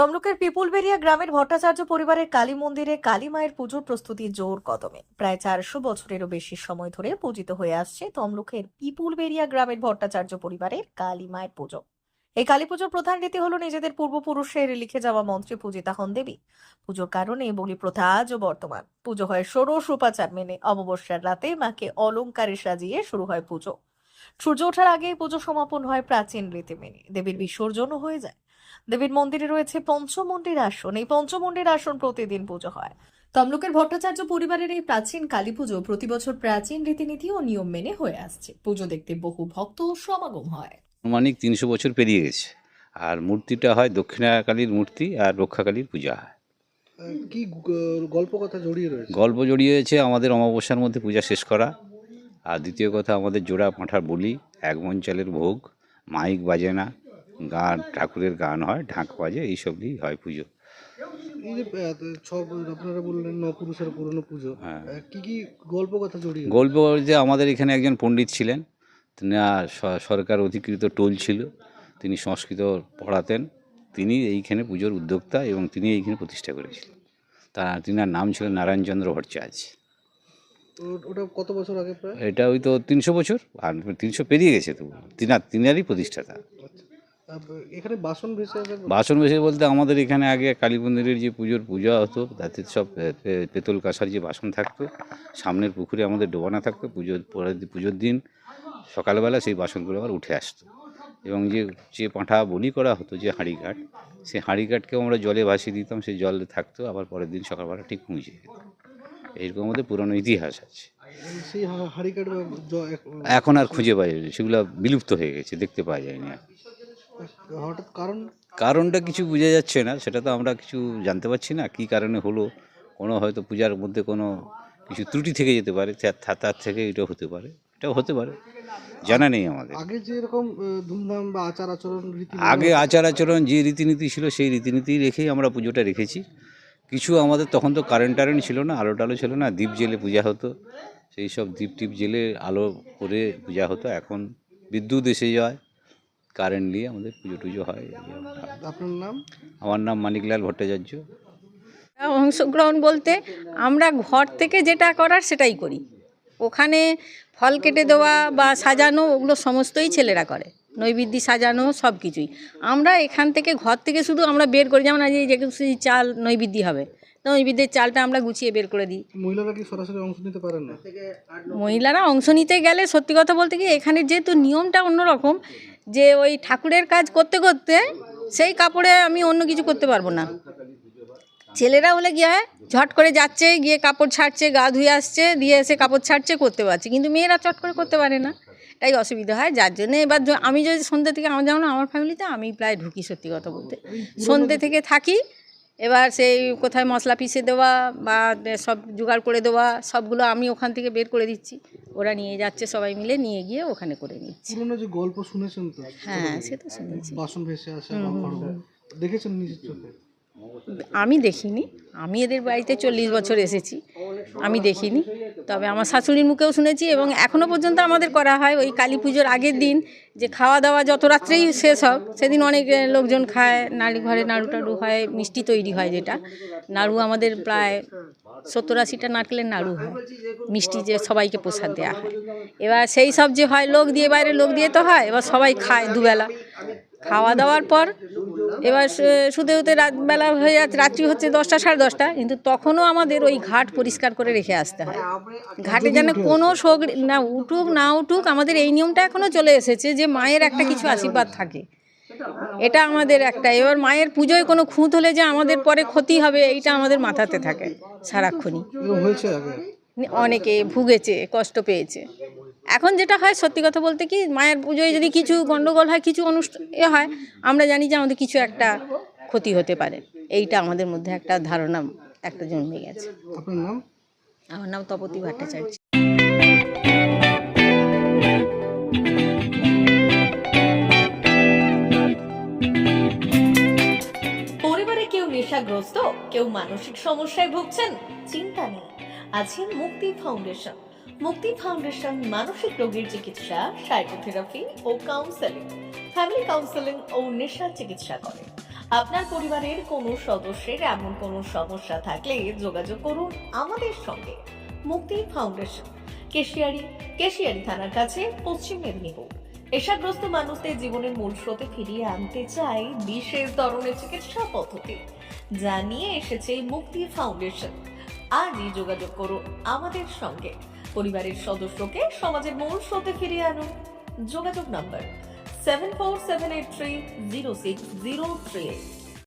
তমলুকের পিপুলবেরিয়া গ্রামের ভট্টাচার্য পরিবারের কালী মন্দিরে কালী মায়ের পুজোর প্রস্তুতি জোর কদমে। প্রায় চারশো বছরেরও বেশি সময় ধরে পূজিত হয়ে আসছে তমলুকের পিপুলবেরিয়া গ্রামের ভট্টাচার্য পরিবারের কালী মায়ের পুজো। এই কালী পুজোর প্রধান রীতি হলো নিজেদের পূর্বপুরুষের লিখে যাওয়া মন্ত্রে পূজিতা হন দেবী। পুজোর কারণে বলি প্রথা আজও বর্তমান। পুজো হয় ষোড়শ উপাচার মেনে, অমাবস্যার রাতে মাকে অলংকারে সাজিয়ে শুরু হয় পুজো। সূর্য ওঠার আগেই পুজো সমাপন হয় প্রাচীন রীতি মেনে। দেবীর বিসর্জনও হয়ে যায়। দেবীর মন্দিরে রয়েছে পঞ্চমন্ডির আসন। এই পঞ্চমন্ডির আসন প্রতিদিন পুজো হয়। তমলুকের ভট্টাচার্য পরিবারের এই প্রাচীন কালী পুজো প্রতি বছর প্রাচীন রীতিনীতি ও নিয়ম মেনে হয়ে আসছে। পুজো দেখতে বহু ভক্ত ও সমাগম হয়। আনুমানিক তিনশো বছর পেরিয়ে গেছে। আর মূর্তিটা হয় দক্ষিণাকালীর মূর্তি আর রক্ষাকালীর পূজা হয়। কি গল্প কথা জড়িয়ে রয়েছে? গল্প জড়িয়েছে আমাদের অমাবস্যার মধ্যে পূজা শেষ করা। আর দ্বিতীয় কথা আমাদের জোড়া পাঁঠার বলি এক মন চালের ভোগ মাইক বাজে না গান ঠাকুরের গান হয় ঢাক বাজে এইসব দিয়েই হয় পুজো। এই যে সব আপনারা বললেন পুরনো পুজো। হ্যাঁ। আহ, কি কি গল্প কথা জড়িয়ে গল্প যে আমাদের এখানে একজন পণ্ডিত ছিলেন। তিনি আর সরকার অধিকৃত টোল ছিল। তিনি সংস্কৃত পড়াতেন। তিনি এইখানে পুজোর উদ্যোক্তা এবং তিনি এইখানে প্রতিষ্ঠা করেছিলেন। তার তিনার নাম ছিল নারায়ণচন্দ্র ভট্টাচার্য। ওটা কত বছর আগে এটা ওই তো তিনশো বছর? আর তিনশো পেরিয়ে গেছে তো। তিনার তিনারই প্রতিষ্ঠাতা। এখানে বাসন ভেসে বাসন বেশি বলতে আমাদের এখানে আগে কালী মন্দিরের যে পুজোর পূজা হতো তাতে সব পেতল কাঁসার যে বাসন থাকতো সামনের পুকুরে আমাদের ডোবানা থাকতো পুজোর পরের পুজোর দিন সকালবেলা সেই বাসনগুলো আবার উঠে আসতো। এবং যে যে পাঁঠা বলি করা হতো যে হাঁড়িঘাট সেই হাঁড়িঘাটকেও আমরা জলে ভাসিয়ে দিতাম সেই জল থাকতো আবার পরের দিন সকালবেলা ঠিক পৌঁছে যেত। এইরকম আমাদের পুরনো ইতিহাস আছে। এখন আর খুঁজে পাওয়া যায় সেগুলো বিলুপ্ত হয়ে গেছে দেখতে পাওয়া যায়নি আর হঠাৎ কারণ? কারণটা কিছু বোঝা যাচ্ছে না সেটা তো আমরা কিছু জানতে পারছি না কী কারণে হলো? কোনো হয়তো পূজার মধ্যে কোনো কিছু ত্রুটি থেকে যেতে পারে তার- তার তার থেকে এটা হতে পারে এটাও হতে পারে জানা নেই আমাদের। আগে যে এরকম ধুমধাম বা আচার আচরণ আগে আচার আচরণ যে রীতিনীতি ছিল সেই রীতিনীতি রেখেই আমরা পুজোটা রেখেছি। কিছু আমাদের তখন তো কারেন্ট টারেন্ট ছিল না আলো টালো ছিল না দ্বীপ জেলে পূজা হতো সেই সব দ্বীপ টিপ জেলে আলো করে পূজা হতো এখন বিদ্যুৎ এসে যায় কারেন্ট নিয়ে আমাদের পুজো টুজো হয় আপনার নাম? আমার নাম মানিকলাল ভট্টাচার্য। অংশগ্রহণ বলতে আমরা ঘর থেকে যেটা করার সেটাই করি। ওখানে ফল কেটে দেওয়া বা সাজানো ওগুলো সমস্তই ছেলেরা করে। নৈবেদ্য সাজানো সব কিছুই। আমরা এখান থেকে ঘর থেকে শুধু আমরা বের করি। যেমন আজ যে চাল নৈবেদ্য হবে তো নৈবেদ্যের চালটা আমরা গুছিয়ে বের করে দিই। মহিলারা কি সরাসরি অংশ নিতে পারেন না? মহিলারা অংশ নিতে গেলে সত্যি কথা বলতে কি এখানে যেহেতু নিয়মটা অন্যরকম যে ওই ঠাকুরের কাজ করতে করতে সেই কাপড়ে আমি অন্য কিছু করতে পারব না। ছেলেরা হলে গিয়ে ঝট করে যাচ্ছে, গিয়ে কাপড় ছাড়ছে, গা ধুয়ে আসছে, দিয়ে এসে কাপড় ছাড়ছে, করতে পারছে। কিন্তু মেয়েরা চট করে করতে পারে না। তাই অসুবিধা হয়। যার জন্যে এবার আমি যদি সন্ধ্যে থেকে, আমার যেমন আমার ফ্যামিলিতে আমি প্রায় ঢুকি সত্যি কথা বলতে। সন্ধ্যে থেকে থাকি। এবার সেই কোথায় মশলা পিষে দেওয়া বা সব জোগাড় করে দেওয়া সবগুলো আমি ওখান থেকে বের করে দিচ্ছি। ওরা নিয়ে যাচ্ছে সবাই মিলে নিয়ে গিয়ে ওখানে করে নিচ্ছি। পুরোনো যে গল্প শুনেছেন তো? হ্যাঁ সে তো শুনেছি। বাসন ভেসে আসে দেখেছেন নিজের চোখে? আমি দেখিনি। আমি এদের বাড়িতে চল্লিশ বছর এসেছি। আমি দেখিনি। তবে আমার শাশুড়ির মুখেও শুনেছি এবং এখনও পর্যন্ত আমাদের করা হয় ওই কালী পুজোর আগের দিন যে খাওয়া দাওয়া যত রাত্রেই শেষ হোক, সেদিন অনেক লোকজন খায়, নাড়ি ঘরে নাড়ু টাড়ু হয়, মিষ্টি তৈরি হয় যেটা। নাড়ু আমাদের প্রায় সত্তর আশিটা নারকেলের নাড়ু হয়, মিষ্টি যে সবাইকে প্রসাদ দেওয়া হয়। এবার সেই সব যে হয়, লোক দিয়ে বাইরে লোক দিয়ে তো হয়, এবার সবাই খায় দুবেলা। খাওয়া দাওয়ার পর এবার শুতে শুতে রাতবেলা হয়ে যাচ্ছে রাত্রি হচ্ছে দশটা সাড়ে দশটা কিন্তু তখনও আমাদের ওই ঘাট পরিষ্কার করে রেখে আসতে হয়। ঘাটে যেন কোনো শোক না উঠুক না উঠুক আমাদের এই নিয়মটা এখনও চলে এসেছে যে মায়ের একটা কিছু আশীর্বাদ থাকে। এটা আমাদের একটা। এবার মায়ের পুজোয় কোনো খুঁত হলে যে আমাদের পরে ক্ষতি হবে এইটা আমাদের মাথাতে থাকে সারাক্ষণই। অনেকে ভুগেছে কষ্ট পেয়েছে। এখন যেটা হয় সত্যি কথা বলতে কি মায়ের পুজোয় যদি কিছু গন্ডগোল হয় কিছু অনুষ্ঠান এ হয় আমরা জানি যে আমাদের কিছু একটা ক্ষতি হতে পারে। এইটা আমাদের মধ্যে একটা ধারণা একটা জন্মে গেছে। আমার নাম তপতি ভট্টাচার্য। পরিবারে কেউ নেশাগ্রস্ত কেউ মানসিক সমস্যায় ভুগছেন চিন্তা নেই। আছে মুক্তি ফাউন্ডেশন। মুক্তি ফাউন্ডেশন মানসিক রোগীর চিকিৎসা, সাইকোথেরাপি ও কাউন্সেলিং। ফ্যামিলি কাউন্সেলিং ও নেশা চিকিৎসা করে। আপনার পরিবারের কোনো সদস্যের এমন কোনো সমস্যা থাকলে যোগাযোগ করুন আমাদের সঙ্গে। মুক্তি ফাউন্ডেশন, কেশিয়ারি কেশিয়ারি থানার কাছে, পশ্চিম মেদিনীপুর। পেশাগ্রস্ত মানুষদের জীবনের মূল স্রোতে ফিরিয়ে আনতে চাই বিশেষ ধরনের চিকিৎসা পদ্ধতি। যা নিয়ে এসেছে মুক্তি ফাউন্ডেশন। আজই যোগাযোগ করুন আমাদের সঙ্গে। পরিবারের সদস্যকে সমাজের মূল স্রোতে ফিরিয়ে আনুন। যোগাযোগ number seven four seven eight three zero six zero three eight